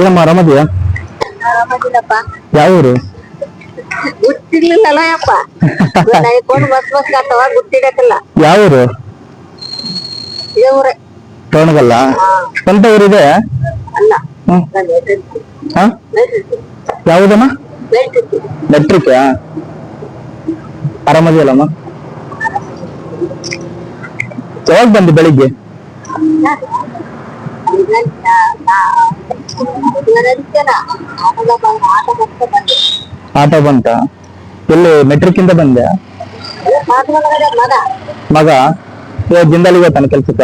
ಏನಮ್ಮ ಆರಾಮದಿಯಾ? ಆರಾಮದಿಲ್ಲಪ್ಪ ಯಾವ ಊರು ಗುರ್ತಿರ್ಲಿಲ್ಲಲ್ಲ ಯಪ್ಪ ನೈಕೊಂಡು ಬಸ್ ಬಸ್ ಯಾವ ಊರು. ಇವ್ರೆ ಸ್ವಂತ ಊರಿದೆ? ಅಲ್ಲ. ಯಾವುದಮ್ಮ? ಮೆಟ್ರಿಕ್ ಆರಾಮದಿಯಲ್ಲಮ್ಮ? ಯಾವಾಗ ಬಂದು ಬೆಳಿಗ್ಗೆ? ಆಟ ಬಂತ? ಎಲ್ಲಿ ಮೆಟ್ರಿಕ್ ಇಂದ ಬಂದೆ? ಮಗ. ಜಿಂದಾಲಿಗೆ ಹೋಗ್ತಾನೆ ಕೆಲ್ಸಕ್ಕ?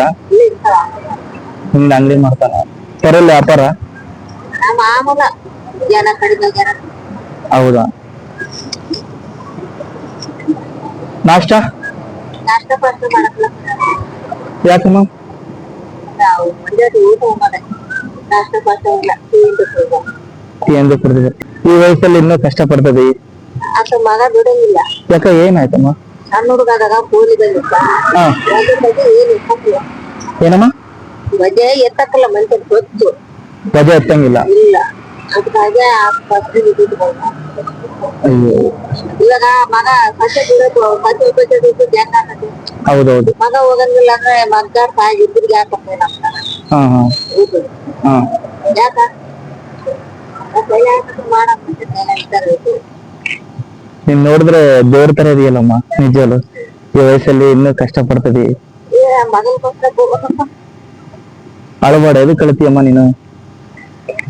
ಹಿಂಗ ಅಂಗಡಿ ಮಾಡ್ತಾನ. ಕೆರೆಯಲ್ಲಿ ವ್ಯಾಪಾರ? ಹೌದಾ? ನಾಷ್ಟ? ಯಾಕಮ್ಮ? ಎಂದು ಪಡೆದಿದೆ ಈ ವಯಸ್ಸಲ್ಲಿ ಇನ್ನೂ ಕಷ್ಟ ಪಡ್ತದೆ ಆತ ಮಗ ಬಿಡಂಗಿಲ್ಲ. ಯಾಕ ಏನಾಯ್ತಮ್ಮ? ಸಣ್ಣ ಹುಡುಗಾದಾಗ ಎತ್ತಕ್ಕಿಲ್ಲ ಏನಮ್ಮ? ಬಜೆ ಎತ್ತಕ್ಕಲ್ಲ ಮನುಷ್ಯ ಗೊತ್ತು. ಬಜೆ ಎತ್ತಂಗಿಲ್ಲ. ಇಲ್ಲ. ಅದಕ್ಕಾಗಿ ಆ ಫಸ್ಟ್ ಅಯ್ಯೋ. ಇವಾಗ ಮಗ ಕಷ್ಟ ಬಿಡೋದು ಮತ್ತೆ ಉಪಚ ಹೆಂಗ್ ಆಗತ್ತೆ ಹೌದೌದು. ಮಗ ಹೋಗಂಗಿಲ್ಲ ಅಂದ್ರೆ ಮಗ ತಾಯಿ ಇಬ್ಬರಿಗೆ ಯಾಕೆ ನಮ್ತಾರ ಹಾ ಹಾ ಹಾ ಯಾಕ ಮಾಡಕ್ ಹೇಳ್ತಾರೆ ನೀನ್ ನೋಡಿದ್ರೆ ದೇವ್ರ ತರ ಇದೆಯಲ್ಲಮ್ಮ ನಿಜವಲ್ಲ ಈ ವಯಸ್ಸಲ್ಲಿ ಇನ್ನೂ ಕಷ್ಟ ಪಡ್ತದಿ ಮಗನ್ಗೋಸ್ಕರ ಹೋಗ್ಬೇಕಪ್ಪ ಅಳಬೇಡ ಎದು ಕಳಿತೀಯಮ್ಮ ನೀನು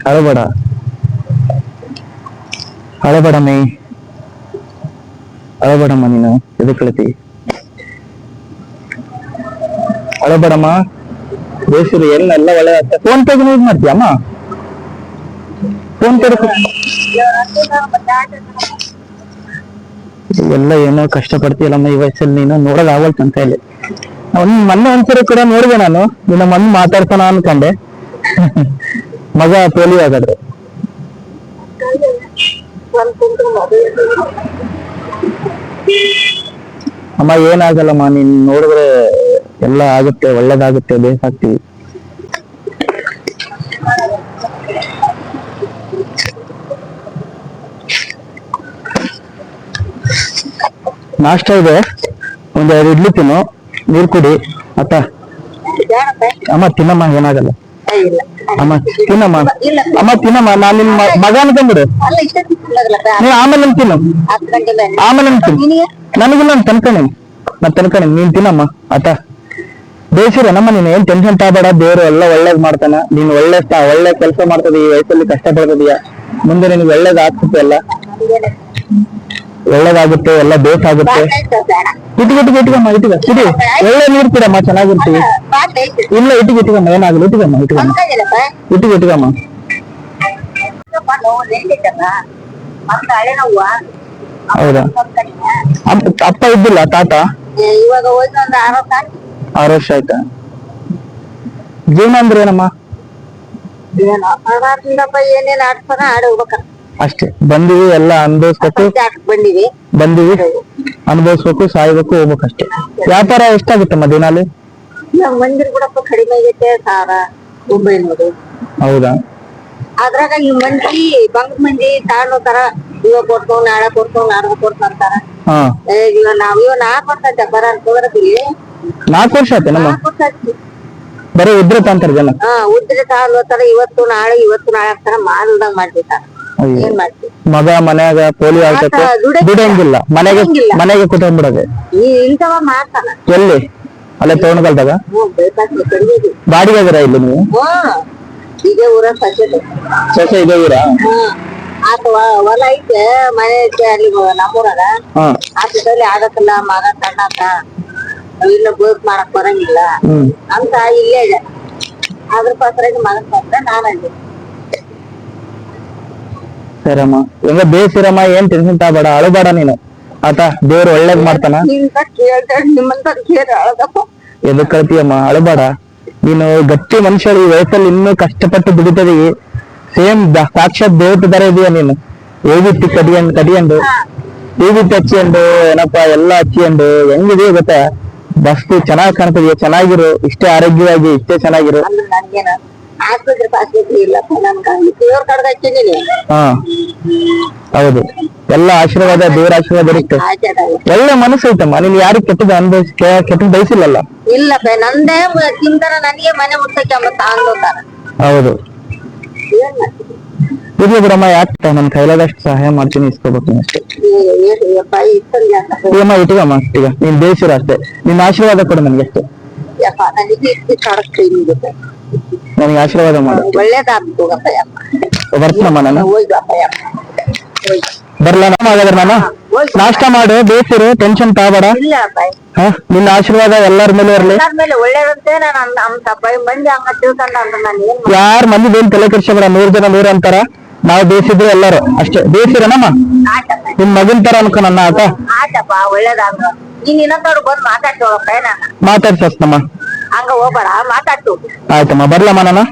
ಅಳಬೇಡ ಅಳಬೇಡ ಮೈ ಅಳಬೇಡಮ್ಮ ನೀನು ಎದು ಕಳಿತಿ ಅಳಬೇಡಮ್ಮ ಬೇಸಿರು ಎಲ್ಲ ಎಲ್ಲ ಒಳ್ಳೆ ಫೋನ್ ಪೇ ಯೂಸ್ ಮಾಡ್ತೀಯಮ್ಮ ಫೋನ್ ಪೇ ಎಲ್ಲ ಏನೋ ಕಷ್ಟ ಪಡ್ತೀಯಲ್ಲಮ್ಮ ಈ ವಯಸ್ಸಲ್ಲಿ ನೀನು, ನೋಡೋದ್ ಆಗಲ್ತ ಅಂತ ಹೇಳಿ. ಒಂದ್ ಮೊನ್ನೆ ಒಂದ್ಸರಿ ಕೂಡ ನೋಡಿದೆ ನಾನು, ನಿನ್ನ ಮನ್ ಮಾತಾಡ್ತಾನ ಅನ್ಕೊಂಡೆ. ಮಗ ಪೋಲಿಯೋ ಆಗಾದ್ರೆ ಅಮ್ಮ ಏನಾಗಲ್ಲಮ್ಮ, ನೀನ್ ನೋಡಿದ್ರೆ ಎಲ್ಲ ಆಗುತ್ತೆ, ಒಳ್ಳೇದಾಗುತ್ತೆ ಬೇಕಾಗ್ತೀವಿ ನಾಷ್ಟ ಇದೆ. ಒಂದ್ ಎರಡು ಇಡ್ಲಿ ತಿನ್ನು. ನೀರ್ ಕುಡಿ. ಅತ್ತ ಅಮ್ಮ, ತಿನ್ನಮ್ಮ, ಏನಾಗಲ್ಲ. ಅಮ್ಮ, ತಿನ್ನಮ್ಮ. ಅಮ್ಮ, ತಿನ್ನಮ್ಮ, ನಾನು ನಿಮ್ ಮಗನ ತಂದ್ಬಿಡು. ನೀವು ಆಮೇಲೆ ತಿನ್ನು. ಆಮೇಲೆ ತಿನ್ನು. ನನಗೂ ನಾನು ತನ್ಕೊಂಡೇನಿ ನಾನು ತನ್ಕೊಂಡೇನಿ ನೀನ್ ತಿನ್ನಮ್ಮ. ಆತ ಬೇಸಿರ, ನಮ್ಮ ನೀನು ಏನ್ ಟೆನ್ಷನ್ ತಗಬೇಡ, ದೇವ್ರು ಎಲ್ಲ ಒಳ್ಳೇದ್ ಮಾಡ್ತಾನ. ನೀನ್ ಒಳ್ಳೆ ಒಳ್ಳೆ ಕೆಲಸ ಮಾಡ್ತದ ಈ ವಯಸ್ಸಲ್ಲಿ ಕಷ್ಟ ಪಡ್ತದೀಯ ಮುಂದೆ ನಿನ್ಗೆ ಒಳ್ಳೇದ್ ಆಗ್ತದೆ ಎಲ್ಲ. ಒಳ್ಳೇದಾಗುತ್ತೆ, ಎಲ್ಲ ಬೇಕಾಗುತ್ತೆ. ಇಟ್ಟಿಗೆ ಇಟ್ಟಿಗೆ ಇಟ್ಕಮ್ಮ ಇಟ್ಟಿಗೆ ಇಡಿ. ಒಳ್ಳೆ ನೀರ್ ಕುಡಮ್ಮ ಚೆನ್ನಾಗಿರ್ತೀವಿ. ಇಲ್ಲ ಇಟ್ಟಿಗೆ ಇಟ್ಕಮ್ಮ ಏನಾಗಲ್ಲ ಇಟ್ಕಮ್ಮ ಇಟ್ಕಮ್ಮ ಇಟ್ಟಿಗೆ ಇಟ್ಕಮ್ಮ ಹೌದಾ? ಅಪ್ಪ ಇದ್ದಿಲ್ಲ, ತಾತ? ಇವಾಗ ಆರು ವರ್ಷ ಆಯ್ತಾ? ಜೀವನ ಅಂದ್ರೆ ಏನಮ್ಮ? ಏನೋ ಏನೇನ್ ಆಡ್ತಾರ ಆಡ ಹೋಗ್ಬೇಕ. ಅಷ್ಟೇ. ಬಂದಿವಿ ಎಲ್ಲ ಅನುಭವಿಸ್ಬೇಕು. ಬಂದಿವಿ. ಬಂದಿವಿ. ಅನುಭವಿಸ್ಬೇಕು ಸಾಯ್ಬೇಕು ಹೋಗ್ಬೇಕಷ್ಟೇ. ವ್ಯಾಪಾರ ಎಷ್ಟಾಗುತ್ತಮ್ಮ ದಿನಾಲಿ? ನಮ್ ಮಂದಿರ್ ಕೂಡ ಕಡಿಮೆ ಆಗೈತೆ ಮುಂಬೈ ಒಂಬೈನೂರು. ಹೌದಾ? ಅದ್ರಾಗ ಈ ಮಂದಿ ಬಂಗ್ ಮಂದಿ ತಾಣೋತಾರ ಇವ ಕೊಡ್ತಾವ್ ನಾಳೆ ಕೊಡ್ತಾವ್ ನಾಡ್ದು ಅಂತಾರ. ಹಾ. ಇವ ನಾವ್ ಇವ ನಾ ವರ್ಷ ಬರ ಅನ್ಕೋದ್ರತಿವಿ ನಾಲ್ಕು ವರ್ಷ ಆಯ್ತೇನಮ್ಮ ನಾಲ್ಕು ವರ್ಷ ಆಯ್ತು. ಬರೀ ಉದ್ರತ ತಾಂತಾರೆ ಜನ ಹಾ ಉದ್ರಿ ತಾಳ್ತಾರ ಇವತ್ತು ನಾಳೆ ಇವತ್ತು ನಾಳೆ ಆಗ್ತಾರ ಮಾಲ್ದಂಗ್ ಮಾಡ್ಬಿಟ್ಟಾರ ಅಯ್ಯೋ. ಏನ್ ಮಾಡ್ತಿ? ಮಗ ಮನ್ಯಾಗ ಪೋಲಿಯೋ ಆಗ್ತೈತೆ ಆತ ದುಡಿಯಕ್ಕೆ- ದುಡಿಯಂಗಿಲ್ಲ. ಮನೆಗೆ ದುಡಿಯಂಗಿಲ್ಲ. ಮನೆಗೆ ಕುತ್ಕೊಂಡ್ಬಿಡೋದೆ ಈ ಇಂಥವ ಮಾಡ್ತಾನ ಎಲ್ಲಿ? ಅಲ್ಲೇ ತೋಣಗಲ್ದಾಗ ಹ್ಮ್ ಬೇಕಾದ್ರೆ ಬಾಡಿಗೆ ಅದರ ಇಲ್ಲಿ ನೀವು? ಹ್ಮ್ ಈಗ ಊರ ಸಜ್ಜದೆ ಸೊಸೆ ಇದೇ ಊರ? ಹ್ಮ್ ಆತ ವ- ಹೊಲ ಐತೆ ಮನೆ ಐತೆ ಅಲ್ಲಿ ನಮ್ಮೂರಾಗ ಹಾ. ಆತದಲ್ಲಿ ಆಗತ್ತಲ್ಲ ಮಗ ಸಣ್ಣ ಇಲ್ಲ ಬೋಸ್ ಮಾಡಕ್ ಬರಂಗಿಲ್ಲ. ಅಂತ ಇಲ್ಲೇ ಇದೆ ಅದ್ರ ಪಸರಾಗಿ ಮಗನ್ ಬಂದ್ರೆ ನಾನು ಅಲ್ಲಿ. ಸರಮ್ಮ ಹೆಂಗ ಬೇಸಿರಮ್ಮ ಏನ್ ಟೆನ್ಷನ್ ತಗಬೇಡ ಅಳಬೇಡ ನೀನು. ಆತ ದೇವ್ರು ಒಳ್ಳೇದ್ ಮಾಡ್ತಾನ. ಎದಕ್ ಕಳ್ತೀಯಮ್ಮ ಅಳಬೇಡ. ನೀನು ಗಟ್ಟಿ ಮನುಷ್ಯರು ಈ ವಯಸ್ಸಲ್ಲಿ ಇನ್ನೂ ಕಷ್ಟಪಟ್ಟು ದುಡಿತದಿ. ಸೇಮ್ ಸಾಕ್ಷಾತ್ ದೇವತೆ ತರ ಇದೀಯ ನೀನು. ಏಬಿಟ್ಟು ಕಟಿಯಂಡು ಹಚ್ಚಿಯಂಡು ಏನಪ್ಪ ಎಲ್ಲಾ ಏನಪ್ಪಾ ಎಲ್ಲ ಹಚ್ಚಿಕೊಂಡು ಹೆಂಗಿದೆ ಗೊತ್ತಾ? ಬಸ್ತು ಚೆನ್ನಾಗಿ ಕಾಣ್ತದೆ ಚೆನ್ನಾಗಿರು ಇಷ್ಟೇ ಆರೋಗ್ಯವಾಗಿ ಇಷ್ಟೇ ಚೆನ್ನಾಗಿರು. ಅಂದ್ರೆ ನನ್ಗೇನ ಆಸ್ಪತ್ರೆ ಪಾಸ್ಪತ್ರೆ ದೇವ್ರ ಹಚ್ಚಿದೀನಿ ಹಾ ಹೌದು. ಎಲ್ಲ ಆಶೀರ್ವಾದ ದೇವರ ಆಶೀರ್ವಾದ ಇರುತ್ತೆ. ಒಳ್ಳೆ ಮನಸ್ಸು ಐತಮ್ಮ ನೀನ್ ಯಾರಿಗೆ ಕೆಟ್ಟದ ಅನ್ಭವಿಸ್ ಕೆಟ್ಟದ ಬಯಸಿಲ್ಲಲ್ಲ? ಇಲ್ಲಪ್ಪ ನಂದೇ ತಿಂತಾರ ನನಗೆ ಮನೆ ಮುಟ್ಟಕ್ಕೆ ತಾಂದೋತಾರ ಹೌದು. ಏನ್ ಇರ್ಲಿ ಬಿಡಮ್ಮ, ಯಾಕೆ ನನ್ ಕೈಲಾದಷ್ಟು ಸಹಾಯ ಮಾಡ್ತೀನಿ, ಇಸ್ಕೋಬೇಕು ಅಷ್ಟೇ ಈಗಮ್ಮ ಇಟ್ಕಮ್ಮ ಈಗ. ನೀನ್ ಬೇಯಿಸಿರ ಅಷ್ಟೇ. ನಿನ್ ಆಶೀರ್ವಾದ ಕೊಡು ನನ್ಗೆ ಅಷ್ಟೇ. ನನಗೆ ಆಶೀರ್ವಾದ ಮಾಡು. ಬರ್ತೀನಮ್ಮ ನಾನು. ಬರ್ಲ ನಮ್ಮ ಹಾಗಾದ್ರೆ ನಾನು? ನಾಷ್ಟ ಮಾಡು, ಬೇಸಿರು ಟೆನ್ಷನ್ ತಗೋಬೇಡ ನಿನ್ನ ಆಶೀರ್ವಾದ ಎಲ್ಲರ ಮೇಲೆ ಇರ್ಲಿ. ಯಾರ ಮಂದಿ ಏನ್ ತಲೆ ಕೆಡ್ಸಬೇಡ ನೂರ್ ಜನ ನೂರ್ ಅಂತಾರ? ನಾವು ಬೇಯಿಸಿದ್ರು ಎಲ್ಲರೂ ಅಷ್ಟೇ. ಬೇಯಿಸಿರನಮ್ಮ ನಿಮ್ ಮಗನ್ ತರ ಅನ್ಕೊ ನನ್ನ ಆಟ ಆಟಪ್ಪ ಒಳ್ಳೇದಾಗ್ರ ನೀನ್ ಇನ್ನೊಂದವ್ರು ಬಂದ್ ಮಾತಾಡ್ತೇವಪ್ಪ ನಾನು ಮಾತಾಡ್ಸಮ್ಮ ಹಂಗ ಹೋಗ್ಬೇಡ ಮಾತಾಡ್ತು ಆಯ್ತಮ್ಮ ಬರ್ಲಮ್ಮ ನಾನು.